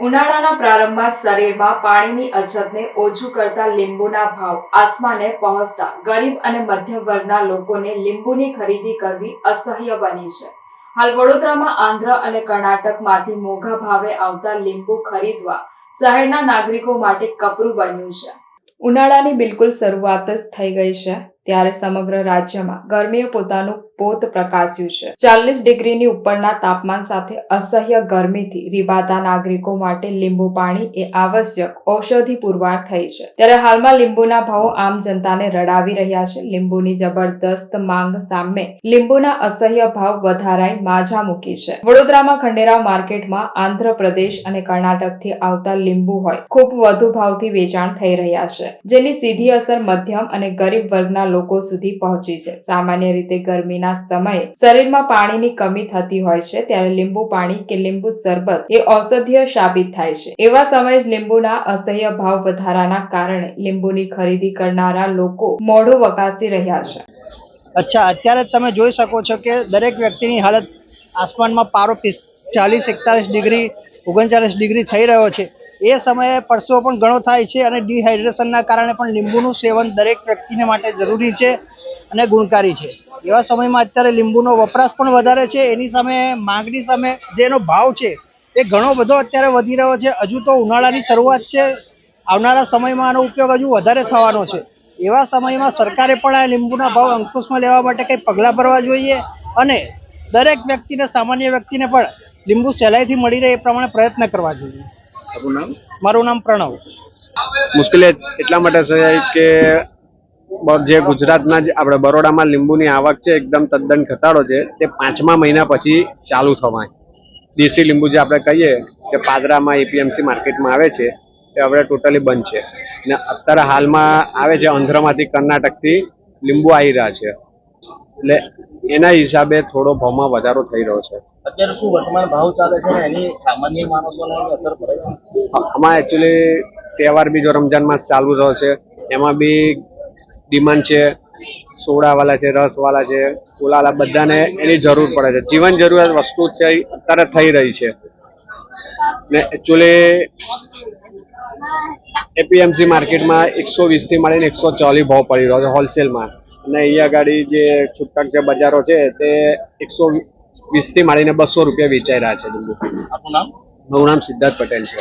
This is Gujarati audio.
ઉનાળાના પ્રારંભમાં શરીરમાં પાણીની અછતને ઓછું કરતા લીંબુના ભાવ આસમાને પહોંચતા ગરીબ અને મધ્યમ વર્ગના લોકોને લીંબુની ખરીદી કરવી અસહ્ય બની છે. હાલ વડોદરામાં આંધ્ર અને કર્ણાટકમાંથી મોંઘા ભાવે આવતા લીંબુ ખરીદવા શહેરના નાગરિકો માટે કપરું બન્યું છે. ઉનાળાની બિલકુલ શરૂઆત જ થઈ ગઈ છે. ત્યારે સમગ્ર રાજ્યમાં ગરમીએ પોતાનું પોત પ્રકાશ્યું છે. ચાલીસ ડિગ્રીની ઉપરના તાપમાન સાથે અસહ્ય ગરમીથી રીબાતા નાગરિકો માટે લીંબુ પાણી એ આવશ્યક ઔષધિ પુરવાર થઈ છે. ત્યારે હાલમાં લીંબુના ભાવો આમ જનતાને રડાવી રહ્યા છે. લીંબુની જબરદસ્ત માંગ સામે લીંબુના અસહ્ય ભાવ વધારાઈ માજા મૂકી છે. વડોદરામાં ખંડેરાવ માર્કેટમાં આંધ્રપ્રદેશ અને કર્ણાટકથી આવતા લીંબુ હોય ખૂબ વધુ ભાવથી વેચાણ થઈ રહ્યા છે, જેની સીધી અસર મધ્યમ અને ગરીબ વર્ગના લોકો સુધી પહોંચી છે. સામાન્ય રીતે ગરમીના સમયે શરીરમાં પાણીની કમી થતી હોય છે, ત્યારે લીંબુ પાણી કે લીંબુ શરબત એ ઔષધીય સાબિત થાય છે. એવા સમયે જ લીંબુના અસહ્ય ભાવ વધારાના કારણે લીંબુની ખરીદી કરનારા લોકો મોઢું વકાસી રહ્યા છે. અચ્છા, અત્યારે તમે જોઈ શકો છો કે દરેક વ્યક્તિની હાલત આસમાનમાં પારો ચાલીસ, એકતાલીસ ડિગ્રી, ઓગણચાલીસ ડિગ્રી થઈ રહ્યો છે. એ સમયે પરસેવો પણ ઘણો થાય છે અને ડિહાઇડ્રેશનના કારણે પણ લીંબુનું સેવન દરેક વ્યક્તિને માટે જરૂરી છે અને ગુણકારી છે. એવા સમયમાં અત્યારે લીંબુનો વપરાશ પણ વધારે છે. એની સામે માંગણી સામે જેનો ભાવ છે એ ઘણો બધો અત્યારે વધી રહ્યો છે. હજુ તો ઉનાળાની શરૂઆત છે. આવનારા સમયમાં આનો ઉપયોગ હજુ વધારે થવાનો છે. એવા સમયમાં સરકારે પણ આ લીંબુના ભાવ અંકુશમાં લેવા માટે કંઈ પગલાં ભરવા જોઈએ અને દરેક વ્યક્તિને, સામાન્ય વ્યક્તિને પણ લીંબુ સહેલાઈથી મળી રહે એ પ્રમાણે પ્રયત્ન કરવા જોઈએ. આપણું નામ? મારું નામ પ્રણવ. મુશ્કેલી એટલા માટે છે કે જે ગુજરાતના જે આપણે બરોડામાં લીંબુની આવક છે એકદમ તદ્દન ઘટાડો છે તે પાંચમા મહિના પછી ચાલુ થવાય. દેશી લીંબુ જે આપણે કહીએ કે પાદરામાં એપીએમસી માર્કેટમાં આવે છે તે હવે ટોટલી બંધ છે. અને અત્યારે હાલમાં આવે છે આંધ્રમાંથી કર્ણાટકથી લીંબુ આવી રહ્યા છે. એટલે એના હિસાબે થોડો ભાવમાં વધારો થઈ રહ્યો છે. અત્યારે શું વર્તમાન ભાવ ચાલે છે એની સામાન્ય માણસોને અસર પડે છે? આમાં એકચ્યુઅલી તહેવાર બી જો રમજાન માસ ચાલુ રહ્યો છે એમાં બી ડિમાન્ડ છે સોડાવાળા છે રસવાળા છે ફૂલાવાળા બધાને એની જરૂર પડે છે. જીવન જરૂરિયાત વસ્તુ છે અત્યારે થઈ રહી છે. ને એકચ્યુઅલી એપીએમસી માર્કેટમાં એકસો વીસથી મળીને એકસો ચાલીસ ભાવ પડી રહ્યો છે હોલસેલમાં અને અહીંયા ગાડી જે છૂટક જે બજારો છે તે એકસો વીસથી માંડીને બસો રૂપિયા વેચાઈ રહ્યા છે આપનું નામ? મારું નામ સિદ્ધાર્થ પટેલ છે.